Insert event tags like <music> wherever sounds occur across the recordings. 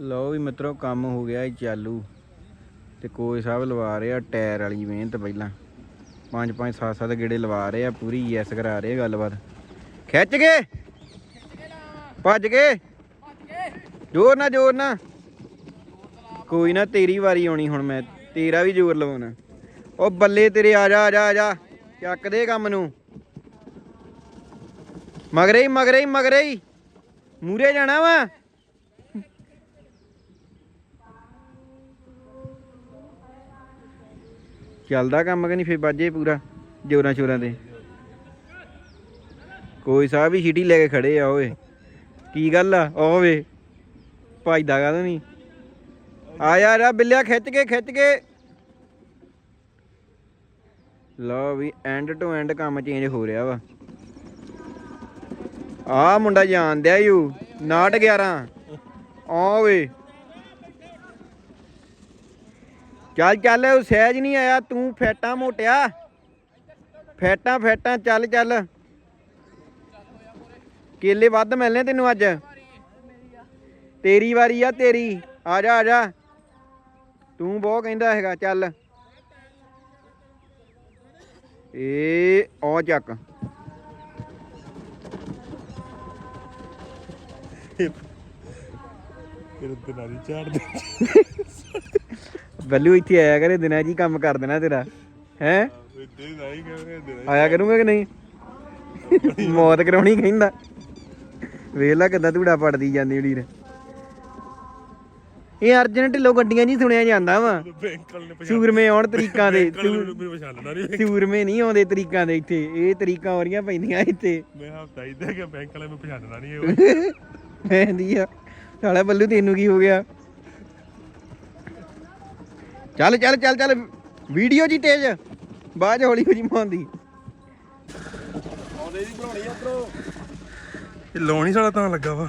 ਲਓ ਵੀ ਮਿੱਤਰੋ, ਕੰਮ ਹੋ ਗਿਆ ਈ ਚਾਲੂ। ਤੇ ਕੋਈ ਸਾਹਿਬ ਲਵਾ ਰਿਹਾ ਆ ਟਾਇਰ ਵਾਲੀ ਮਿਹਨਤ ਪਹਿਲਾਂ। ਪੰਜ ਪੰਜ, ਸੱਤ ਸੱਤ ਗੇੜੇ ਲਵਾ ਰਹੇ ਆ, ਪੂਰੀ ਯੈਸ ਕਰਾ ਰਹੇ ਆ ਗੱਲਬਾਤ। ਖਿੱਚ ਕੇ! ਭੱਜ ਗਏ ਜ਼ੋਰ ਨਾ ਜ਼ੋਰ ਨਾ ਕੋਈ ਨਾ, ਤੇਰੀ ਵਾਰੀ ਆਉਣੀ ਹੁਣ ਮੈਂ। ਤੇਰਾ ਵੀ ਜ਼ੋਰ ਲਵਾਉਣਾ ਉਹ ਬੱਲੇ ਤੇਰੇ, ਆ ਜਾ ਆ ਜਾ ਆ ਜਾ। ਚੱਕ ਦੇ ਕੰਮ ਨੂੰ। ਮਗਰੇ ਹੀ ਮਗਰੇ ਹੀ ਮਗਰੇ ਹੀ ਮੂਰੇ ਜਾਣਾ ਵਾ। ਚੱਲਦਾ ਕੰਮ ਕਿ ਨਹੀਂ ਫੇ ਬਾਜੇ ਪੂਰਾ ਜੋਰਾਂ ਸ਼ੋਰਾਂ ਤੇ? ਕੋਈ ਸਾਹਿਬ ਵੀ ਛੀਟੀ ਲੈ ਕੇ ਖੜੇ ਆ ਓਏ। ਕੀ ਗੱਲ ਆ? ਓ ਭਜਦਾ ਕਾਹਦੋਂ ਨਹੀਂ? ਆ ਯਾਰ, ਆ ਬਿੱਲਿਆ ਖਿੱਚ ਕੇ ਖਿੱਚ ਕੇ। ਲਓ ਵੀ ਐਂਡ ਟੂ ਐਂਡ ਕੰਮ ਚੇਂਜ ਹੋ ਰਿਹਾ ਵਾ। ਆ ਮੁੰਡਾ ਜਾਣਦਿਆ ਯੂ, ਨਾਟ 11 ਆ ਵੇ ਚੱਲ ਚੱਲ, ਉਹ ਸਹਿਜ ਨਹੀਂ ਆਇਆ, ਤੂੰ ਫੈਟਾਂ ਮੋਟਿਆ। ਫੈਟਾਂ ਫੈਟਾਂ, ਚੱਲ ਚੱਲ। ਕੇਲੇ ਵੱਧ ਮਿਲਨੇ ਤੈਨੂੰ ਅੱਜ। ਤੇਰੀ ਵਾਰੀ ਆ, ਤੇਰੀ। ਆ ਜਾ ਆ ਜਾ। ਤੂੰ ਬਹੁਤ ਕਹਿੰਦਾ ਹੈਗਾ, ਚੱਲ। ਏ ਆ ਚੱਕ। ਤੇਰੇ ਤੇ ਨਾਲੀ ਝਾੜ ਦੇ ਬੱਲੂ ਇੱਥੇ ਆਇਆ ਕਰੇ ਦਿਨਾਂ ਜੀ ਕੰਮ ਕਰ ਦੇਣਾ ਤੇਰਾ। ਹੈ? ਨਹੀਂ ਦੇ ਆਇਆ ਕਰੂੰਗਾ ਕਿ ਨਹੀਂ? ਮੌਤ ਕਰਾਉਣੀ ਕਹਿੰਦਾ। ਵੇਖ ਲੈ ਕਿੱਦਾਂ ਧੂੜਾ ਪੜਦੀ ਜਾਂਦੀ ਉਡੀਰ ਇਹ ਅਰਜਨ ਢਿੱਲੋਂ ਗੱਡੀਆਂ ਨਹੀਂ ਸੁਣਿਆ ਜਾਂਦਾ ਵਾ। ਸੂਰਮੇ ਆਉਣ ਤਰੀਕਾਂ ਦੇ ਸੂਰਮੇ ਨਹੀਂ ਆਉਂਦੇ ਤਰੀਕਾਂ ਦੇ ਇੱਥੇ। ਇਹ ਤਰੀਕਾਂ ਹੋ ਰਹੀਆਂ ਪੈਂਦੀਆਂ ਇੱਥੇ। ਮੈਂ ਹਫਤਾ ਹੀ ਦੇ ਗਿਆ ਬੈਂਕ ਵਾਲੇ ਨੂੰ ਪਛਾਣਦਾ ਨਹੀਂ ਇਹ। ਕਹਿੰਦੀ ਆ। ਸਾਲਾ ਬੱਲੂ ਤੈਨੂੰ ਕੀ ਹੋ ਗਿਆ? ਚੱਲ ਚੱਲ ਚੱਲ ਚੱਲ। ਵੀਡੀਓ ਜੀ ਤੇਜ਼। ਬਾਅਦ 'ਚ ਹੌਲੀ ਹੌਲੀ ਮਾਉਂਦੀ ਆਉਂਦੇ ਦੀ ਬਣਾਉਣੀ ਇਹ ਲਾਉਣੀ ਸਾਲਾ ਤਾਂ ਲੱਗਾ ਵਾ।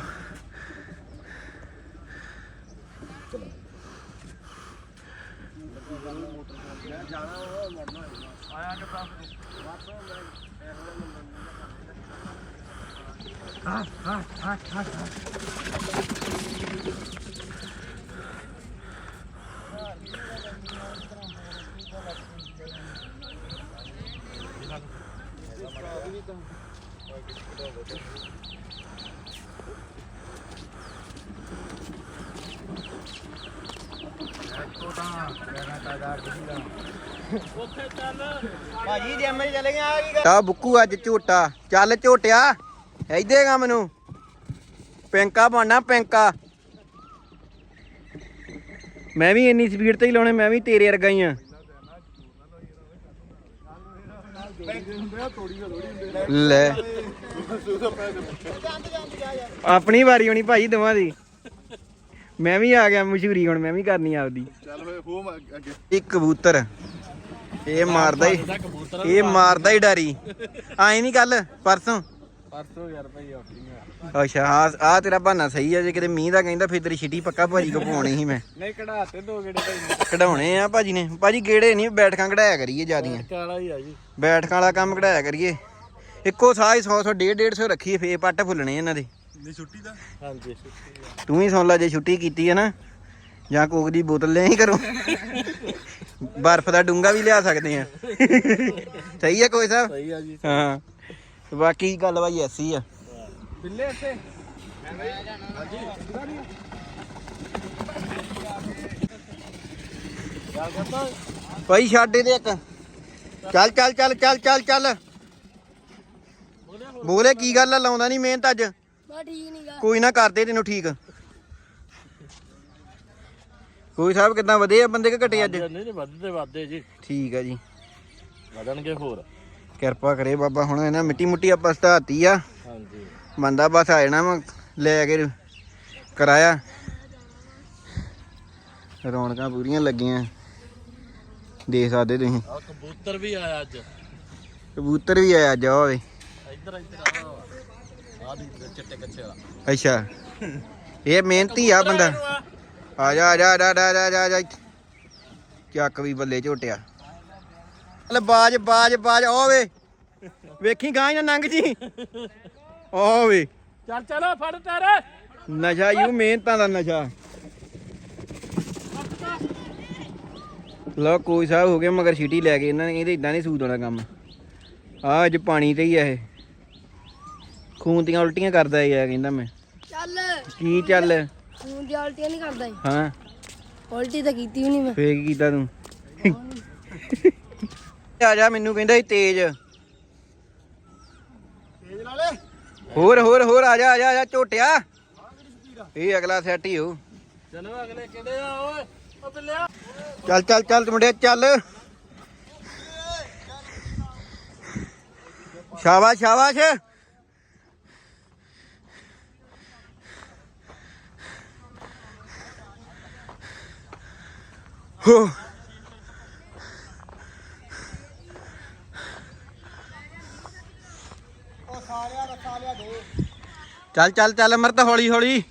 ਭਾਜੀ ਜਿੰਮ 'ਚ ਚਲੇ ਗਿਆ ਆ ਕੀ ਤਾ ਬੁੱਕੂ ਅੱਜ ਝੋਟਾ। ਚੱਲ ਝੋਟਿਆ। ਐਦੇ ਗਾ ਮੈਨੂੰ ਪਿੰਕਾ ਬਣਨਾ ਪਿੰਕਾ। ਮੈਂ ਵੀ ਇੰਨੀ ਸਪੀਡ ਤੇ ਹੀ ਲਾਉਣੇ ਮੈਂ ਵੀ ਤੇਰੇ ਵਰਗਾ ਹੀ ਆ। ਲੈ। ਆਪਣੀ ਵਾਰੀ ਹੋਣੀ ਭਾਈ ਦੋਵਾਂ ਦੀ। ਮੈਂ ਵੀ ਆ ਗਿਆ ਮਸ਼ਹੂਰੀ ਹੁਣ ਮੈਂ ਵੀ ਕਰਨੀ ਆਪਦੀ। ਚੱਲ ਫੇ ਹੋਮ ਅੱਗੇ। ਇੱਕ ਕਬੂਤਰ। ਇਹ ਮਾਰਦਾ ਹੀ ਇਹ ਮਾਰਦਾ ਹੀ ਡਾਰੀ। ਆਏ ਨਹੀਂ ਕੱਲ ਪਰਸੋਂ? ਪਰਸੋਂ ਯਾਰ ਭਾਈ ਆਫਿੰਗ ਅੱਛਾ ਆ ਆ ਤੇਰਾ ਬਹਾਨਾ ਸਹੀ ਆ ਜੇ ਕਿਤੇ ਮੀਂਹ ਦਾ ਕਹਿੰਦਾ ਫਿਰ ਤੇਰੀ ਛਿੱਟੀ ਪੱਕਾ ਭਾਜੀ ਕੋ ਪਾਉਣੀ ਸੀ ਮੈਂ। ਨਹੀਂ ਕਢਾਤੇ ਦੋ ਗੇੜੇ ਭਾਈ। ਕਢਾਉਣੇ ਆ ਭਾਜੀ ਨੇ। ਭਾਜੀ ਗੇੜੇ ਨਹੀਂ ਬੈਠਕਾਂ ਕਢਾਇਆ ਕਰੀਏ ਜਿਆਦੀਆਂ। ਕਾਲਾ ਹੀ ਆ ਜੀ। ਬੈਠਕਾਂ ਵਾਲਾ ਕੰਮ ਕਢਾਇਆ ਕਰੀਏ। ਇੱਕੋ ਸਾਹ ਹੀ 100 100 150 150 ਰੱਖੀਏ ਫੇ ਪੱਟ ਫੁੱਲਣੇ ਇਹਨਾਂ ਦੇ। ਨਹੀਂ ਛੁੱਟੀ ਦਾ ਹਾਂਜੀ ਤੂੰ ਵੀ ਸੁਣ ਲੈ ਜੇ ਛੁੱਟੀ ਕੀਤੀ ਹੈ ਨਾ ਜਾਂ ਕੋਕ ਦੀ ਬੋਤਲ ਲੈ ਹੀ ਕਰੋ। ਬਰਫ਼ ਦਾ ਡੂੰਗਾ ਵੀ ਲਿਆ ਸਕਦੇ ਆ। ਸਹੀ ਹੈ ਕੋਈ ਸਾਹਿਬ? ਸਹੀ ਆ ਜੀ। ਹਾਂ। ਤੇ ਬਾਕੀ ਗੱਲ ਬਾਈ ਐਸੀ ਆ। ਬਿੱਲੇ ਇੱਥੇ। ਭਾਈ ਛੱਡ ਦੇ ਇੱਕ। ਚੱਲ ਚੱਲ ਚੱਲ ਚੱਲ ਚੱਲ ਚੱਲ। ਬੋਲੇ ਕੀ ਗੱਲ ਆ? ਲਾਉਂਦਾ ਨਹੀਂ ਮਿਹਨਤ ਅੱਜ? ਬਾ ਠੀਕ ਨਹੀਂ ਗਾ। ਕੋਈ ਨਾ ਕਰਦੇ ਤੈਨੂੰ ਠੀਕ। ਕੋਈ ਸਾਹਿਬ ਕਿਦਾਂ ਵਧੇ ਆ ਬੰਦੇ ਕਿ ਘਟੇ ਅੱਜ? ਨਹੀਂ ਨਹੀਂ ਵੱਧਦੇ ਵੱਧਦੇ ਜੀ। ਠੀਕ ਆ ਜੀ। ਵਧਣਗੇ ਹੋਰ। ਕਿਰਪਾ ਕਰੇ ਬਾਬਾ ਹੁਣ ਇਹਨਾਂ ਮਿੱਟੀ ਮੁੱਟੀ ਆਪਾਂ ਸਤਾਤੀ ਆ। ਹਾਂਜੀ। ਬੰਦਾ ਬਸ ਆ ਜਾਣਾ ਵਾ ਲੈ ਕੇ ਕਰਾਇਆ। ਰੌਣਕਾਂ ਪੂਰੀਆਂ ਲੱਗੀਆਂ। ਦੇਖ ਸਕਦੇ ਤੁਸੀਂ। ਆ ਕਬੂਤਰ ਵੀ ਆਇਆ ਅੱਜ। ਕਬੂਤਰ ਵੀ ਆਇਆ ਜਾ ਓਏ ਅੱਛਾ। ਇਹ ਮਿਹਨਤੀ ਆ ਬੰਦਾ। ਆ ਜਾ ਆ ਜਾ ਆ ਜਾ ਆ ਜਾ ਚੱਕ ਵੀ ਬੱਲੇ ਝੋਟਿਆ। ਲੈ ਬਾਜ ਬਾਜ ਬਾਜ ਓ ਵੇ। ਵੇਖੀ ਗਾਂ ਨਾ ਨੰਗ ਜੀ? ਉਹ ਵੇ। ਚੱਲ ਚਲੋ ਫੜ ਤੇਰ ਨਸ਼ਾ ਯੂ ਮਿਹਨਤਾਂ ਦਾ ਨਸ਼ਾ। ਲੋ ਕੋਈ ਸਾਹਿਬ ਹੋ ਗਿਆ ਮਗਰ ਛੀਟੀ ਲੈ ਕੇ ਇਹਨਾਂ ਨੇ ਇਹਦੇ ਇਦਾਂ ਨਹੀਂ ਸੂਤ ਵਾਲਾ ਕੰਮ। ਆ ਅੱਜ ਪਾਣੀ ਤੇ ਹੀ ਆ ਇਹ। ਖੂਨ ਦੀਆਂ ਉਲਟੀਆਂ ਕਰਦਾ ਇਹ ਆ ਕਹਿੰਦਾ ਮੈਂ। ਚੱਲ। ਕੀ ਚੱਲ? ਖੂਨ ਦੀ ਉਲਟੀਆਂ ਨਹੀਂ ਕਰਦਾ ਹਾਂ। ਉਲਟੀ ਤਾਂ ਕੀਤੀ ਵੀ ਨਹੀਂ ਮੈਂ। ਫੇਕ ਕੀਤਾ ਤੂੰ? ਆ ਜਾ ਮੈਨੂੰ ਕਹਿੰਦਾ ਸੀ ਤੇਜ। ਹੋਰ ਹੋਰ ਹੋਰ ਆ ਜਾ ਆ ਜਾ ਆ ਜਾ ਝੋਟਿਆ। ਇਹ ਅਗਲਾ ਸੈੱਟ ਹੀ ਹੋ ਚਲੋ ਅਗਲੇ ਕਿਹੜੇ ਆ ਓਏ? ਓ ਬਿੱਲਿਆ। ਚੱਲ ਚੱਲ ਚੱਲ ਤੇ ਮੁੰਡਿਆ ਚੱਲ। ਸ਼ਾਬਾਸ਼ ਸ਼ਾਬਾਸ਼। ਹੋ ਚੱਲ ਚੱਲ ਚੱਲ ਅਮਰਤ ਹੌਲੀ ਹੌਲੀ।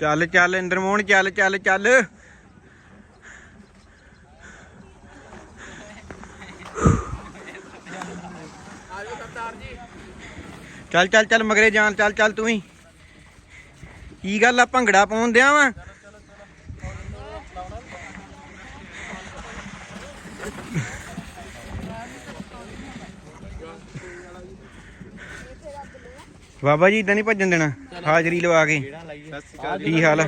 ਚੱਲ ਚੱਲ ਇੰਦਰਮੋਹਨ ਚੱਲ ਚੱਲ ਚੱਲ। ਚੱਲ ਚੱਲ ਚੱਲ, ਮਗਰੇ ਜਾਣ, ਚੱਲ ਚੱਲ ਤੂੰ ਹੀ। ਕੀ ਗੱਲ ਆ, ਭੰਗੜਾ ਪਾਉਣ ਦਿਆ ਵਾ? ਬਾਬਾ ਜੀ ਇਦਾਂ ਨਹੀਂ ਭੱਜਣ ਦੇਣਾ, ਹਾਜ਼ਰੀ ਲਵਾ ਕੇ। ਕੀ ਹਾਲ ਆ?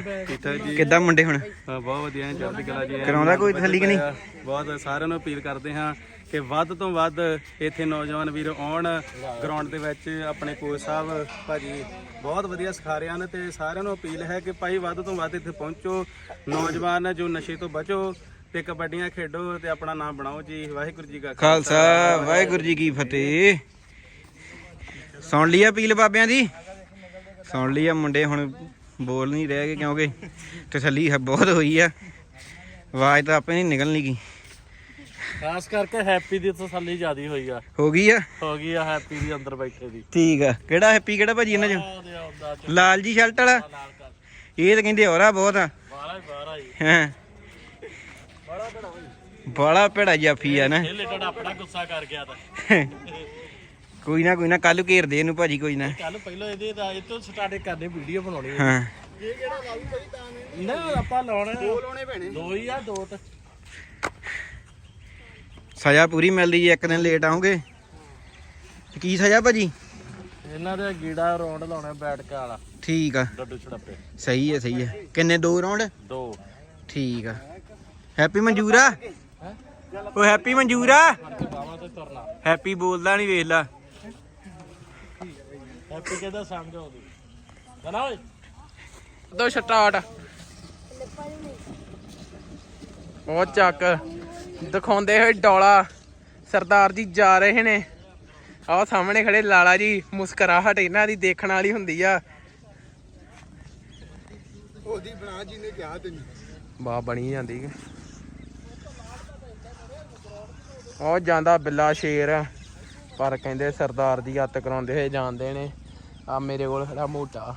ਕਿੱਦਾਂ ਮੁੰਡੇ ਹੁਣ? ਹਾਂ, ਬਹੁਤ ਵਧੀਆ ਹੈ ਚੜ੍ਹਦੀ ਕਲਾ ਜੀ। ਕਰਾਉਂਦਾ ਕੋਈ ਤਸੱਲੀ ਕਿ ਨਹੀਂ? ਬਹੁਤ ਸਾਰਿਆਂ ਨੂੰ ਅਪੀਲ ਕਰਦੇ ਹਾਂ ਕਿ ਵੱਧ ਤੋਂ ਵੱਧ ਇੱਥੇ ਨੌਜਵਾਨ ਵੀਰ ਆਉਣ। ਗਰਾਊਂਡ ਦੇ ਵਿੱਚ ਆਪਣੇ ਕੋਚ ਸਾਹਿਬ ਭਾਜੀ ਬਹੁਤ ਵਧੀਆ ਸਿਖਾ ਰਹੇ ਹਨ ਤੇ ਸਾਰਿਆਂ ਨੂੰ ਅਪੀਲ ਹੈ ਕਿ ਭਾਈ ਵੱਧ ਤੋਂ ਵੱਧ ਇੱਥੇ ਪਹੁੰਚੋ। ਨੌਜਵਾਨ ਜੋ ਨਸ਼ੇ ਤੋਂ ਬਚੋ ਤੇ ਕਬੱਡੀਆਂ ਖੇਡੋ ਤੇ ਆਪਣਾ ਨਾਮ ਬਣਾਓ ਜੀ। ਵਾਹਿਗੁਰੂ ਜੀ ਕਾ ਖਾਲਸਾ ਵਾਹਿਗੁਰੂ ਜੀ ਕੀ ਫਤਿਹ। ਸੁਣ ਲਈ ਅਪੀਲ ਬਾਬਿਆਂ ਦੀ? ਸੁਣ ਲਈ ਆ ਮੁੰਡੇ ਹੁਣ ਬੋਲ ਨਹੀਂ ਰਹਿ ਗਏ ਕਿਉਂਕਿ ਤਸੱਲੀ ਹੈ ਬਹੁਤ ਹੋਈ ਆ। ਆਵਾਜ਼ ਤਾਂ ਆਪੇ ਨਹੀਂ ਨਿਕਲਣੀ ਗਈ ਖਾਸ ਕਰਕੇ ਹੈਪੀ ਦੀ ਤਸੱਲੀ ਜਿਆਦੀ ਹੋਈ ਆ। ਹੋ ਗਈ ਆ? ਹੋ ਗਈ ਆ ਹੈਪੀ ਦੀ ਅੰਦਰ ਬੈਠੇ ਦੀ। ਠੀਕ ਆ। ਕਿਹੜਾ ਹੈਪੀ ਕਿਹੜਾ ਭਾਜੀ ਇਹਨਾਂ ਚੋਂ? ਲਾਲ ਜੀ ਸ਼ਰਟ ਵਾਲਾ? ਇਹ ਤਾਂ ਕਹਿੰਦੇ ਹੋਰਾ ਬਹੁਤ ਆ। ਬਾਰਾ ਬਾਰਾ ਹੀ। ਹਾਂ? ਬੜਾ ਭੇੜਾ ਜਾਫੀ ਆ ਨਾ। ਇਹ ਲੇਟਾ ਆਪਣਾ ਗੁੱਸਾ ਕਰ ਗਿਆ ਤਾਂ। <laughs> ਕੋਈ ਨਾ ਕੋਈ ਨਾ ਕੱਲ ਘੇਰਦੇ ਇਹਨੂੰ ਭਾਜੀ ਕੋਈ ਨਾ। ਕੱਲ ਪਹਿਲਾਂ ਇਹਦੇ ਦਾ ਇਹ ਤੋਂ ਸਟਾਰਟ ਕਰਨੇ ਵੀਡੀਓ ਬਣਾਉਣੀ ਹਾਂ। ਨਾ ਆਪਾਂ ਲਾਉਣੇ। ਦੋ ਲਾਉਣੇ ਪੈਣੇ ਦੋ ਹੀ ਆ ਦੋ ਤੇ। ਸਜ਼ਾ ਪੂਰੀ ਮਿਲਦੀ ਜੇ ਇੱਕ ਦਿਨ ਲੇਟ ਆਉਂਗੇ ਕੀ ਸਜ਼ਾ ਭਾਜੀ? ਇਹਨਾਂ ਦੇ ਗੀੜਾ ਰੌਂਡ ਲਾਉਣਾ ਬੈਠ ਕੇ ਵਾਲਾ। ਠੀਕ ਆ। ਡੱਡੂ ਛੜੱਪੇ। ਸਹੀ ਹੈ ਸਹੀ ਹੈ। ਕਿੰਨੇ ਦੋ ਰਾਉਂਡ ਦੋ। ਠੀਕ ਆ। ਹੈਪੀ ਮਨਜੂਰ? ਆ ਉਹ ਹੈਪੀ ਮਨਜੂਰ? ਤੇ ਹੈਪੀ ਬੋਲਦਾ ਨਹੀਂ ਵੇਖ ਲਾ। ਹੈਪੀ ਕਹਿੰਦਾ ਸਮਝ ਆਉਂਦੀ ਬਣਾ ਓਏ? ਦੋ ਸਟਾਰਟ ਉਹ ਚੱਕ। ਦਿਖਾਉਂਦੇ ਹੋਏ ਡੋਲਾ ਸਰਦਾਰ ਜੀ ਜਾ ਰਹੇ ਨੇ। ਆਹ ਸਾਹਮਣੇ ਖੜੇ ਲਾਲਾ ਜੀ ਮੁਸਕਰਾਹਟ ਇਹਨਾਂ ਦੀ ਦੇਖਣ ਵਾਲੀ ਹੁੰਦੀ ਆ। ਉਹਦੀ ਬਣਾ ਜੀ ਨੇ ਕਿਹਾ ਤੈਨੂੰ। ਬਾ ਬਣੀ ਜਾਂਦੀ। ਉਹ ਜਾਂਦਾ ਬਿੱਲਾ ਸ਼ੇਰ ਪਰ ਕਹਿੰਦੇ ਸਰਦਾਰ ਦੀ ਹੱਤ ਕਰਾਉਂਦੇ ਹੋਏ ਜਾਂਦੇ ਨੇ। ਆ ਮੇਰੇ ਕੋਲ ਖੜਾ ਮੋਟਾ।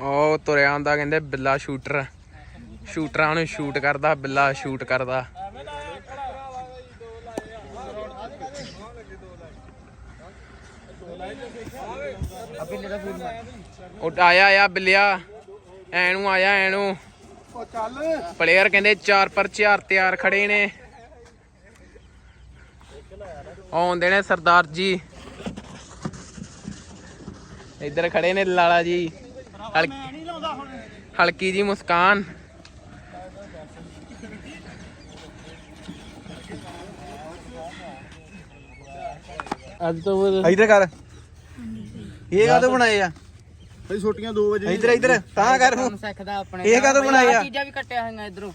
ਉਹ ਤੁਰਿਆ ਆਉਂਦਾ ਕਹਿੰਦੇ ਬਿੱਲਾ ਸ਼ੂਟਰ। ਸ਼ੂਟਰਾਂ ਨੂੰ ਸ਼ੂਟ ਕਰਦਾ, ਬਿੱਲਾ ਸ਼ੂਟ ਕਰਦਾ। ਉਹ ਆਇਆ ਆਇਆ ਬਿੱਲਿਆ। ਐਨੂੰ ਆਇਆ, ਐਨੂੰ। ਪਲੇਅਰ ਕਹਿੰਦੇ 4 ਪਰ 4 ਤਿਆਰ ਖੜੇ ਨੇ। ਆਉਂਦੇ ਨੇ ਸਰਦਾਰ ਜੀ। ਇੱਧਰ ਖੜੇ ਨੇ ਲਾਲਾ ਜੀ। ਹਲਕੀ ਜੀ ਮੁਸਕਾਨ। ਅੱਜ ਤੋਂ ਬਾਅਦ ਕਰ। ਇਹ ਕਾਹਤੋਂ ਬਣਾਏ ਆ? ਭਾਈ ਛੋਟੀਆਂ 2 ਵਜੇ ਇੱਧਰ ਇੱਧਰ ਤਾਂ ਕਰ ਮੂੰਹ। ਸਿੱਖਦਾ ਆਪਣੇ ਇਹ ਕਾਹਤੋਂ ਬਣਾਏ ਆ? ਚੀਜ਼ਾਂ ਵੀ ਕੱਟਿਆ ਹੋਈਆਂ ਇਧਰੋਂ।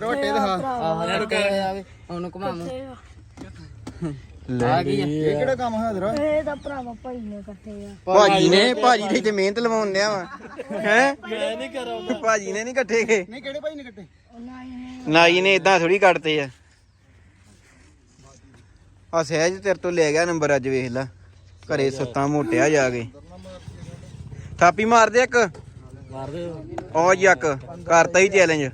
ਰੋਟੇ ਦਾ ਆਹ ਕੱਟਿਆ ਹੋਇਆ ਵੇ ਉਹਨੂੰ ਘੁਮਾਵਾਂ। ਲੈ ਇਹ ਤਾਂ ਭਰਾਵਾ ਭਾਈ ਨੇ ਕੱਟੇ ਆ। ਭਾਜੀ ਨੇ ਭਾਜੀ ਦੇ ਤੇ ਮਿਹਨਤ ਲਵਾਉਣ ਡਿਆ ਵਾ। ਹੈ? ਮੈਂ ਨਹੀਂ ਕਰਾਉਂਦਾ ਭਾਜੀ ਨੇ ਨਹੀਂ ਕੱਟੇ ਗਏ। ਨਹੀਂ ਕਿਹੜੇ ਭਾਈ ਨੇ ਕੱਟੇ ਨੇ ਨਾਈ ਨੇ ਇਦਾਂ ਥੋੜੀ ਕੱਟਦੇ ਆ। ਆ ਸਹਿਜ ਤੇਰੇ ਤੋਂ ਲੈ ਗਿਆ ਨੰਬਰ ਅੱਜ ਵੇਖ ਲੈ। ਘਰੇ ਸੁੱਤਾ ਮੋਟਿਆ ਜਾ ਕੇ। ਥਾਪੀ ਮਾਰ ਦੇ ਇੱਕ? ਮਾਰ ਦੇ ਜੱਕ ਕਰਤਾ ਹੀ ਚੈਲੰਜ